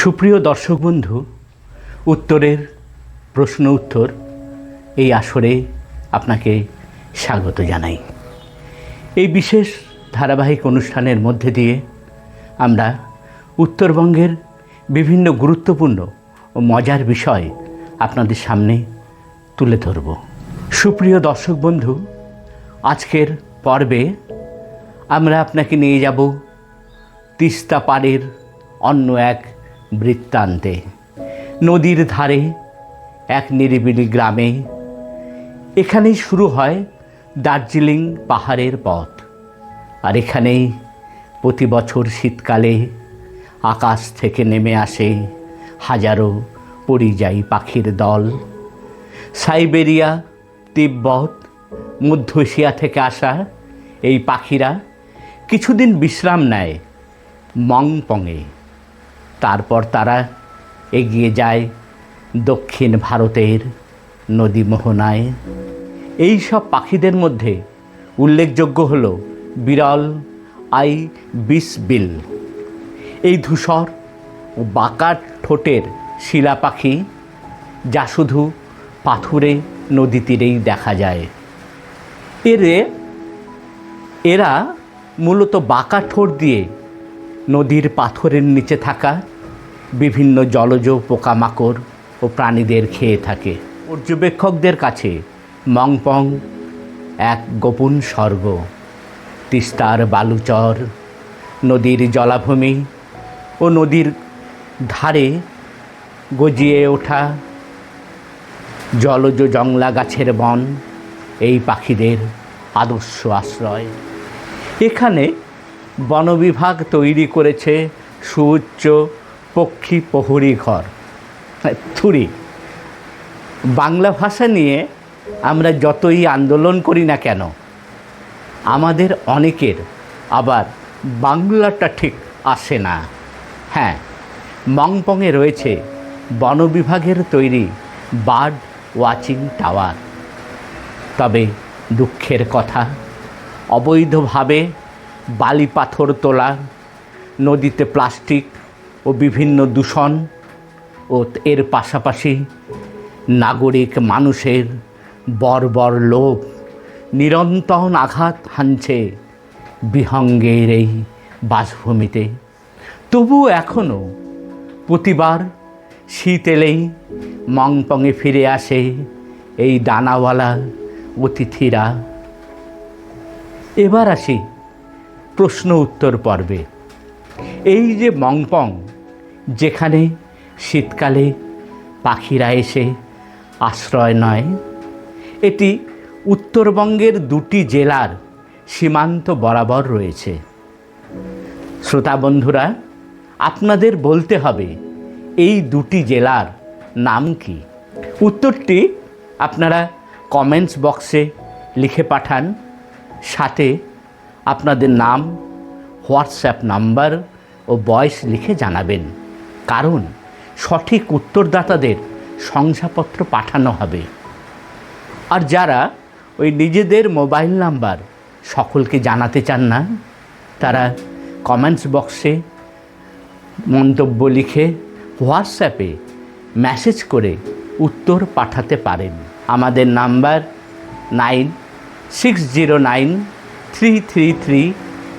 সুপ্রিয় দর্শক বন্ধু, উত্তরের প্রশ্ন উত্তর এই আসরে আপনাকে স্বাগত জানাই। এই বিশেষ ধারাবাহিক অনুষ্ঠানের মধ্যে দিয়ে আমরা উত্তরবঙ্গের বিভিন্ন গুরুত্বপূর্ণ ও মজার বিষয় আপনাদের সামনে তুলে ধরব। সুপ্রিয় দর্শক বন্ধু, আজকের পর্বে আমরা আপনাকে নিয়ে যাব তিস্তা পাড়ের অন্য এক বৃত্তান্তে। নদীর ধারে, এক নিরিবিলি গ্রামে, এখানেই শুরু হয় দার্জিলিং পাহাড়ের পথ। আর এখানেই প্রতি বছর শীতকালে আকাশ থেকে নেমে আসে হাজারো পরিযায়ী পাখির দল। সাইবেরিয়া, তিব্বত, মধ্য এশিয়া থেকে আসা এই পাখিরা কিছুদিন বিশ্রাম নেয় মংপংয়ে। তারপর তারা এগিয়ে যায় দক্ষিণ ভারতের নদী মোহনায়। এই সব পাখিদের মধ্যে উল্লেখযোগ্য হল বিরল আই বিস বিল এই ধূসর ও বাঁকা ঠোঁটের শিলা পাখি যা শুধু পাথুরে নদী তীরেই দেখা যায়। এরে, এরা মূলত বাঁকা ঠোঁট দিয়ে নদীর পাথরের নিচে থাকা বিভিন্ন জলজ পোকামাকড় ও প্রাণীদের খেয়ে থাকে। পর্যবেক্ষকদের কাছে মংপং এক গোপন স্বর্গ। তিস্তার বালুচর, নদীর জলাভূমি ও নদীর ধারে গজিয়ে ওঠা জলজ জংলা গাছের বন, এই পাখিদের আদর্শ আশ্রয়। এখানে বনবিভাগ তৈরি করেছে সুউচ্চ পক্ষী প্রহরী ঘর। থুরি। বাংলা ভাষা নিয়ে আমরা যতই আন্দোলন করি না কেন, আমাদের অনেকের আবার বাংলাটা ঠিক আসে না। হ্যাঁ মংপংয়ে রয়েছে বনবিভাগের তৈরি বার্ড ওয়াচিং টাওয়ার। তবে দুঃখের কথা, অবৈধভাবে বালি পাথর তোলা, নদীতে প্লাস্টিক ও বিভিন্ন দূষণ ও এর পাশাপাশি নাগরিক মানুষের বর্বর লোভ নিরন্তর আঘাত হানছে বিহঙ্গের এই বাসভূমিতে। তবু এখনও প্রতিবার শীত এলেই মংপংয়ে ফিরে আসে এই ডানাওয়ালা অতিথিরা। এবার আসি প্রশ্ন উত্তর পর্বে। এই যে মংপং, যেখানে শীতকালে পাখিরা এসে আশ্রয় নয়, এটি উত্তরবঙ্গের দুটি জেলার সীমান্ত বরাবর রয়েছে। শ্রোতা বন্ধুরা, আপনাদের বলতে হবে, এই দুটি জেলার নাম কি? উত্তরটি আপনারা কমেন্টস বক্সে লিখে পাঠান, সাথে আপনাদের নাম, হোয়াটসঅ্যাপ নাম্বার ও বয়স লিখে জানাবেন। কারণ, সঠিক উত্তরদাতাদের শংসাপত্র পাঠানো হবে। আর যারা ওই নিজেদের মোবাইল নাম্বার সকলকে জানাতে চান না, তারা কমেন্টস বক্সে মন্তব্য লিখে হোয়াটসঅ্যাপে মেসেজ করে উত্তর পাঠাতে পারেন। আমাদের number nine six zero nine three three three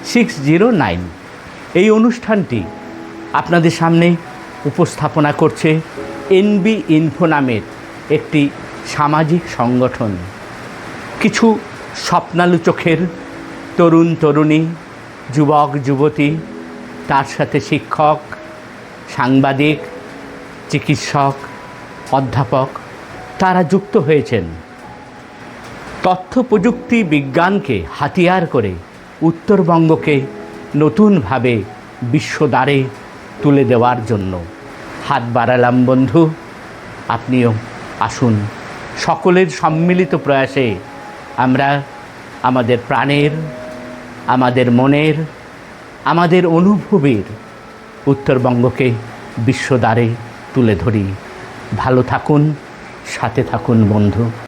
six zero nine. এই অনুষ্ঠানটি আপনাদের সামনে উপস্থাপনা করছে এনবি ইনফো নামের একটি সামাজিক সংগঠন। কিছু স্বপ্নালু চোখের তরুণ তরুণী, যুবক, যুবতী, তার সাথে শিক্ষক, সাংবাদিক, চিকিৎসক, অধ্যাপক, তারা যুক্ত হয়েছেন। তথ্য প্রযুক্তি বিজ্ঞানকে হাতিয়ার করে উত্তরবঙ্গকে নতুনভাবে বিশ্বদ্বারে তুলে দেওয়ার জন্য। হাত বাড়ালাম, বন্ধু। আপনিও আসুন। সকলের সম্মিলিত প্রয়াসে আমরা আমাদের প্রাণের, আমাদের মনের, আমাদের অনুভবের উত্তরবঙ্গকে বিশ্বদ্বারে তুলে ধরি। ভালো থাকুন, সাথে থাকুন, বন্ধু।